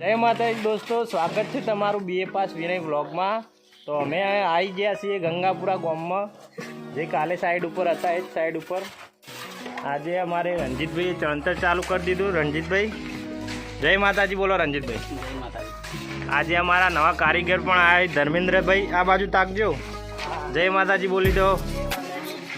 જય માતાજી દોસ્તો સ્વાગત છે તમારું બીએ પાસ વિનય બ્લોગમાં તો અમે આવી ગયા છીએ ગંગાપુરા ગામમાં જે કાલે સાઈડ ઉપર હતા એ જ સાઈડ ઉપર. આજે અમારે રણજીતભાઈએ ચણતર ચાલુ કરી દીધું. રણજીતભાઈ જય માતાજી બોલો રણજીતભાઈ. આજે અમારા નવા કારીગર પણ આવ્યા ધર્મેન્દ્રભાઈ આ બાજુ તાકજો. જય માતાજી બોલી દો.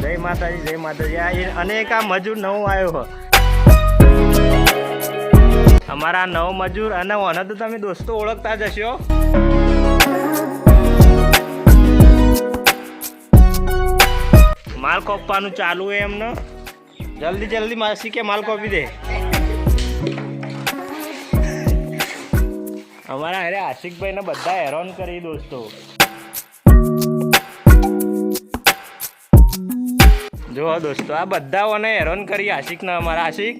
જય માતાજી જય માતાજી. આ અને એક આ મજૂર નવો આવ્યો. અમારા નવ મજૂર અને ઓને તો તમે દોસ્તો ઓળખતા જ હશો. માલ કોપવાનું ચાલુ હોય એમને. જલ્દી જલ્દી માસી માલ કોપી દે. અમારા અરે આશિકભાઈને બધા હેરાન કરી દોસ્તો. જો દોસ્તો, આ બધાઓને હેરાન કરી આશિકને અમારા. આશિક?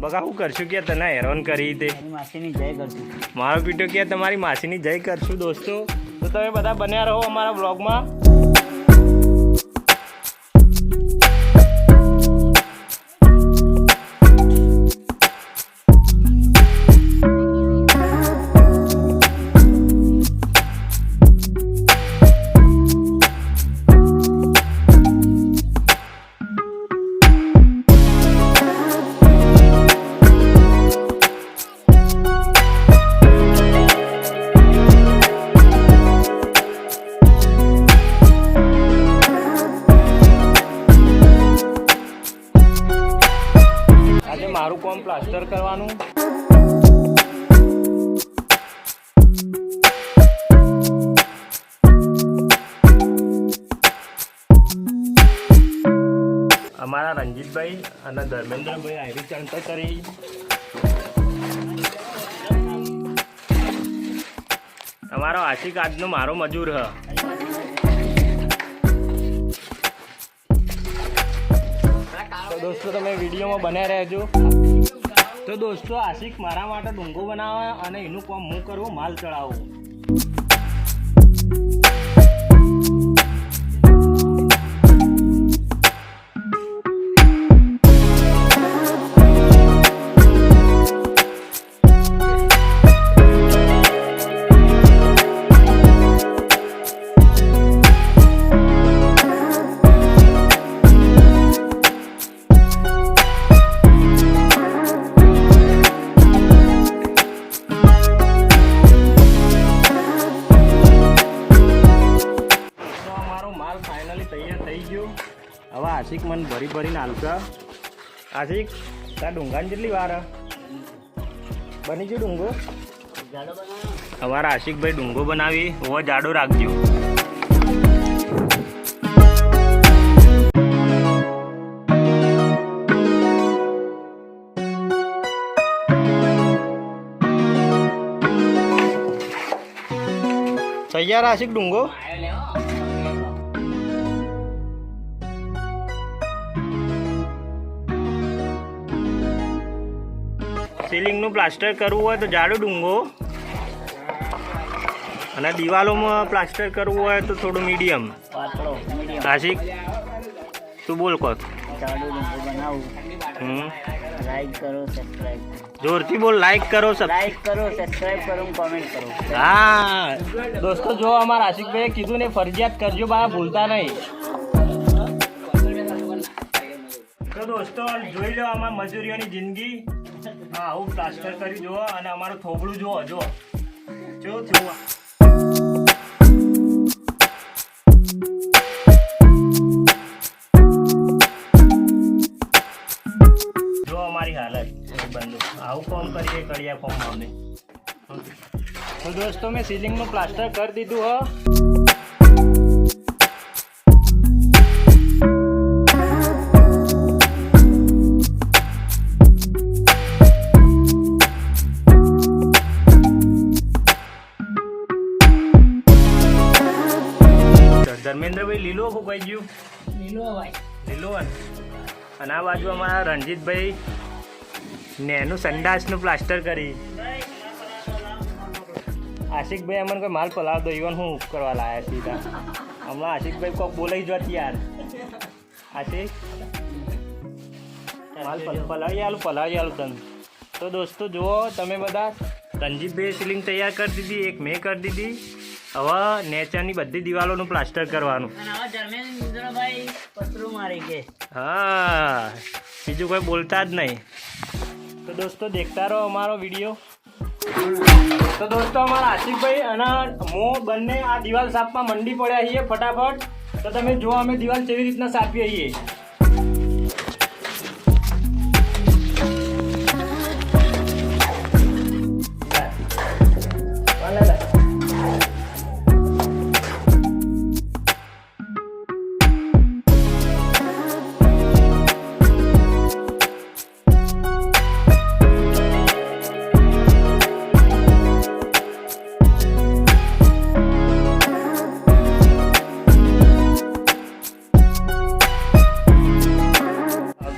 બગા શું કરશું કે તને હેરાન કરી તે? માસીની જય કરશું. મારો પીટો કે તમારી માસીની જય કરશું દોસ્તો. તો તમે બધા બન્યા રહો અમારા બ્લોગમાં કોમ પ્લાસ્ટર કરવાનું. અમારા રંજીતભાઈ અને ધર્મેન્દ્રભાઈ આવી ચણતર કરી. અમારો આશિક આજનો મારો મજૂર હ. દોસ્તો, તમે વિડીયોમાં બન્યા રહેજો. તો દોસ્તો, આશિક મારા માટે ડુંગો બનાવે અને એનું કામ હું કરવું માલ ચડાવવું આશિક મને ભરી ભરીને હાલશે. આશિક, તાર ડુંગાની કેટલી વાર? બની ગયો ડુંગો? અમારા આશિકભાઈ ડુંગો બનાવી હોવા જાડો રાખજો. તૈયાર આશિક ડુંગો? સીલિંગનું પ્લાસ્ટર કરવું હોય તો જાડો ડુંગો. અને દિવાલોમાં પ્લાસ્ટર કરવું હોય તો થોડું મીડિયમ આશિક તું બોલ કહો જોરથી બોલ લાઈક કરો લાઈક કરો સબસ્ક્રાઈબ કરો કોમેન્ટ કરો. હા. દોસ્તો જો અમારા આશિકભાઈએ કીધું ને ફરજિયાત કરજો બા ભૂલતા નહીં. તો દોસ્તો જોઈ લો આમાં મજૂરીઓની જિંદગી. હા આવું પ્લાસ્ટર કરી જુઓ અને અમારું થોબડું જુઓ જો જો થયું જો અમારી હાલત બંધ આવું ફોર્મ કરીએ કરીએ ફોર્મ અમને તો દોસ્તો, મેં સીલિંગનું પ્લાસ્ટર કરી દીધું, હ. ધર્મેન્દ્રભાઈ શું કહી ગયું? લીલો ભાઈ લીલો અને આ બાજુ અમારા રણજીતભાઈ નેનું સંડાસનું પ્લાસ્ટર કરી. આશિકભાઈ અમને કોઈ માલ પલાવ દો ઇવન હું કરવા લાયા સીધા. હમણાં આશિકભાઈ કોક બોલાઈ જોત યાર. આશિક? માલ પલ- પલાવી આલું પલાવી આલું તને. તો દોસ્તો જુઓ તમે બધા રણજીતભાઈએ સિલિંગ તૈયાર કરી દીધી એક મેં કરી દીધી. હવે નેચરની બધી દિવાલોનું પ્લાસ્ટર કરવાનું. હા બીજું કોઈ બોલતા જ નહીં. તો દોસ્તો દેખતા રહો અમારો વીડિયો. તો દોસ્તો અમારા આશિકભાઈ અને હું બંને આ દિવાલ સાફમાં મંડી પડ્યા છીએ ફટાફટ. તો તમે જો અમે દિવાલ કેવી રીતના સાફીએ છીએ.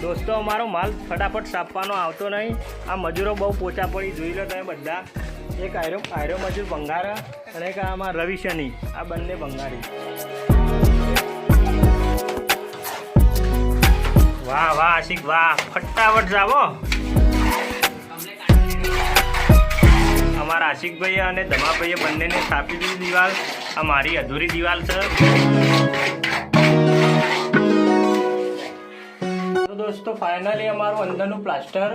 દોસ્તો, અમારો માલ ફટાફટ સાપવાનો આવતો નહીં. આ મજૂરો બહુ પોચા પડી, જોઈ લો તમે બધા. એક આયરો આયરો મજૂર ભંગારા અને એક આમાં રવિ શનિ. આ બંને ભંગારી. વાહ વાહ, આશિક, વાહ. ફટાફટ જાવો. અમારા આશિકભાઈ અને ધમાભાઈએ બંનેને સ્થાપી દીધી દિવાલ. આ મારી અધૂરી દિવાલ છે. દોસ્તો ફાઇનલી અમારું અંદરનું પ્લાસ્ટર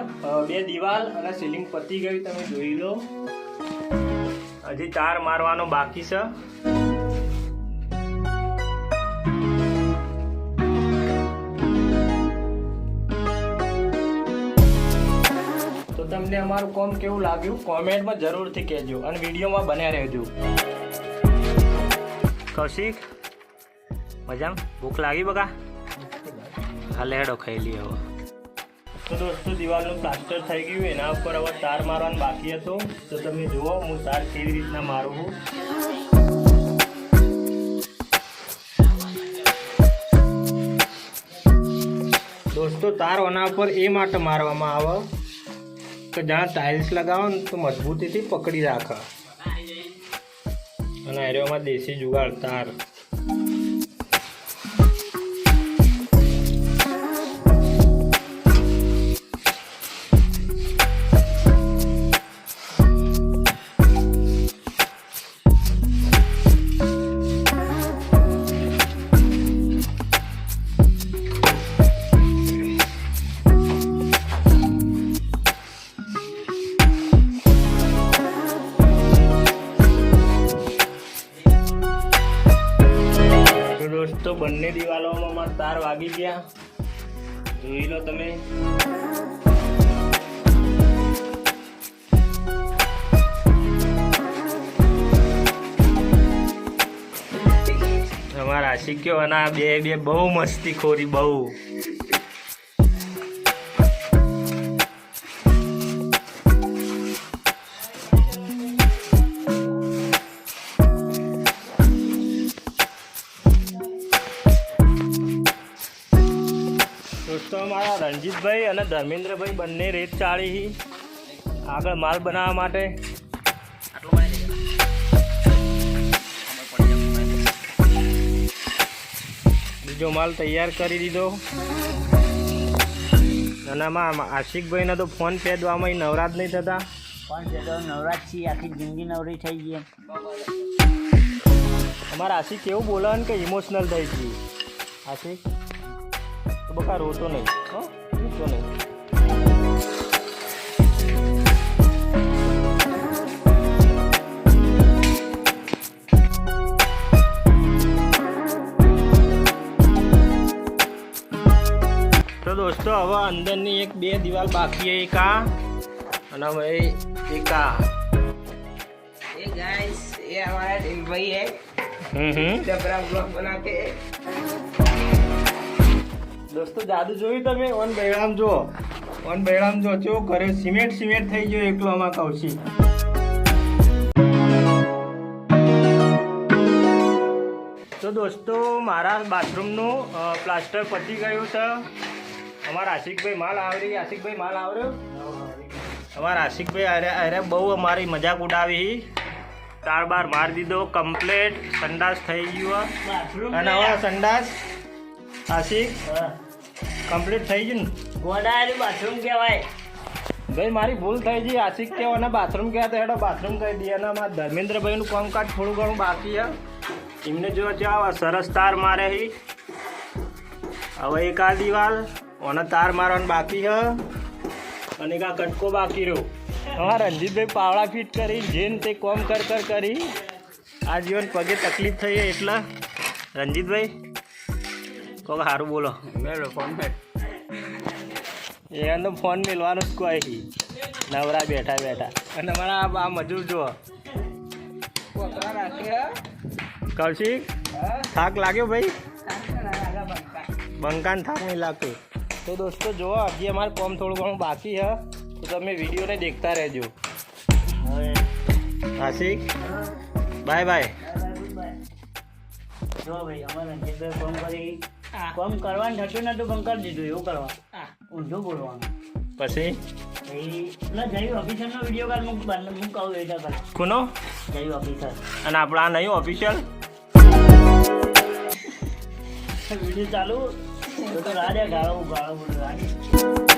બે દિવાલ અને સીલિંગ પતી ગયું, તમે જોઈ લો. હજી તાર મારવાનો બાકી છે. તો તમને અમારું કોમ કેવું લાગ્યું? કોમેન્ટમાં જરૂરથી કહેજો અને વિડીયોમાં બન્યા રહેજો. કૌશિક, મજામાં? ભૂખ લાગી બગા હાલે હેડો ખાઈ લઈએ હવે તો દોસ્તો, દિવાલનું પ્લાસ્ટર થઈ ગયું. એના ઉપર હવે તાર મારવાનું બાકી હતો. તો તમે જુઓ, હું તાર કેવી રીતના મારું દોસ્તો, તાર ઓના ઉપર એ માટે મારવામાં આવે કે જ્યાં ટાઇલ્સ લગાવો ને તો મજબૂતીથી પકડી રાખે. અને એરિયામાં દેશી જુગાડ, તાર. તો દોસ્તો બંને દિવાલોમાં મારા તાર વાગી ગયા. જોઈ લો તમે. અમારા શીખ્યો અને આ બે બે બહુ મસ્તી ખોરી બહુ. અમારા રણજીતભાઈ અને ધર્મેન્દ્રભાઈ બંને રેત ચાળી આગળ માલ બનાવવા માટે. બીજો માલ તૈયાર કરી દીધો. અને આમાં આશિકભાઈને તો ફોન પેદવામાં નવરાત નહીં થતા. ફોન જે નવરાત છીએ આખી જિંદગી નવરી થઈ ગઈ અમારા આશિક કેવું બોલાવે કે ઇમોશનલ થઈ ગઈ. આશિક? તો બકા રોતો નહીં હો રોતો નહીં તો દોસ્તો હવે અંદરની એક બે દિવાલ બાકી છે એક આ અને હવે એક આ ये गाइस ये हमारा दिल भाई है હમ હમ जबरा ब्लॉग बना के દોસ્તો જાદુ જોયું તમે? ઓન બૈરામ જો ઓન બૈરામ જો ચો ઘરે સિમેન્ટ સિમેન્ટ થઈ ગયો એકલો આમાં કૌશિક. તો દોસ્તો મારા બાથરૂમનું પ્લાસ્ટર પતી ગયું છે. અમારા આશિકભાઈ માલ આવરી આશિકભાઈ માલ આવ્યો અમારા આશિકભાઈ અરે અરે બહુ અમારી મજાક ઉડાવી. તાર બાર મારી દીધો કમ્પ્લેટ સંડાસ થઈ ગયો. અને હવે સંડાસ. આશિક? કમ્પ્લીટ થઈ ગયું ને? ગોડાયેલું બાથરૂમ કહેવાય. ભાઈ મારી ભૂલ થઈ ગઈ. આશિક કે અને બાથરૂમ ગયા તો હેડો બાથરૂમ કહી દઈએ. અને અમારા ધર્મેન્દ્રભાઈનું કામકાજ થોડું ઘણું બાકી છે. એમને જો જાઓ સરસ તાર મારે હી. હવે એક આ દિવાલ ઓને તાર મારવાનું બાકી છે. અને એક આ કટકો બાકી રહ્યો. હા રણજીતભાઈ પાવડા ફિટ કરી જેન તે કોમ કર કર કરી. આ જીવન પગે તકલીફ થઈ એટલે. રણજીતભાઈ? કોક સારું બોલો. મેળો ફોન કર એનો ફોન મેળવાનો જ કોઈ. નવરા બેઠા બેઠા. અને અમારા આ- મજૂર રાખ્યો કૌશિક થાક લાગ્યો ભાઈ? બંકાન થાક નહીં લાગતો. તો દોસ્તો જુઓ હજી અમારે કોમ થોડું ઘણું બાકી છે. તો તમે વિડીયોને દેખતા રહેજો. Ashiq bye bye. જો ભાઈ અમારે કોમ કરી. કોમ કરવાનું થતું નતું પણ કરી દીધું એવું કરવા. ઊંધું બોલવાનું. પછી? જય ઓફિસરનો વીડિયો કાલ હું હું કહું એ કોનો? જય ઓફિસર અને આપણે આ નહીં ઓફિશિયલ વીડિયો ચાલુ? તો તો રાડે ગાળો ગાળો બોલો રાડે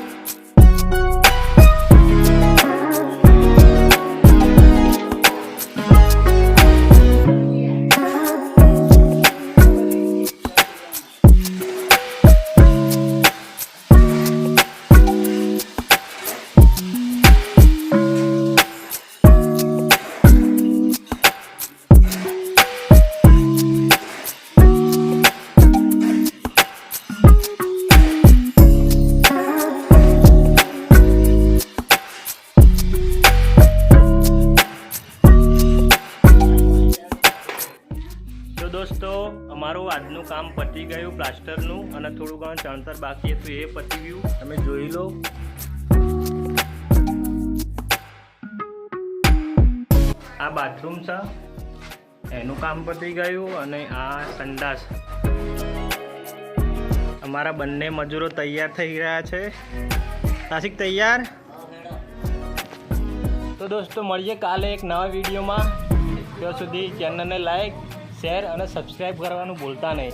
દોસ્તો, અમારું આજનું કામ પતી ગયું પ્લાસ્ટરનું અને થોડું ઘણું ચણતર બાકી હતું એ પતી ગયું. તમે જોઈ લો. આ બાથરૂમ છે. એનું કામ પતી ગયું અને આ સંડાસ. અમારા બંને મજૂરો તૈયાર થઈ રહ્યા છે. નાસિક, તૈયાર? તો દોસ્તો, મળીએ કાલે એક નવા વિડીયોમાં. ત્યાં સુધી ચેનલને લાઈક શેર અને સબસ્ક્રાઈબ કરવાનું ભૂલતા નહીં.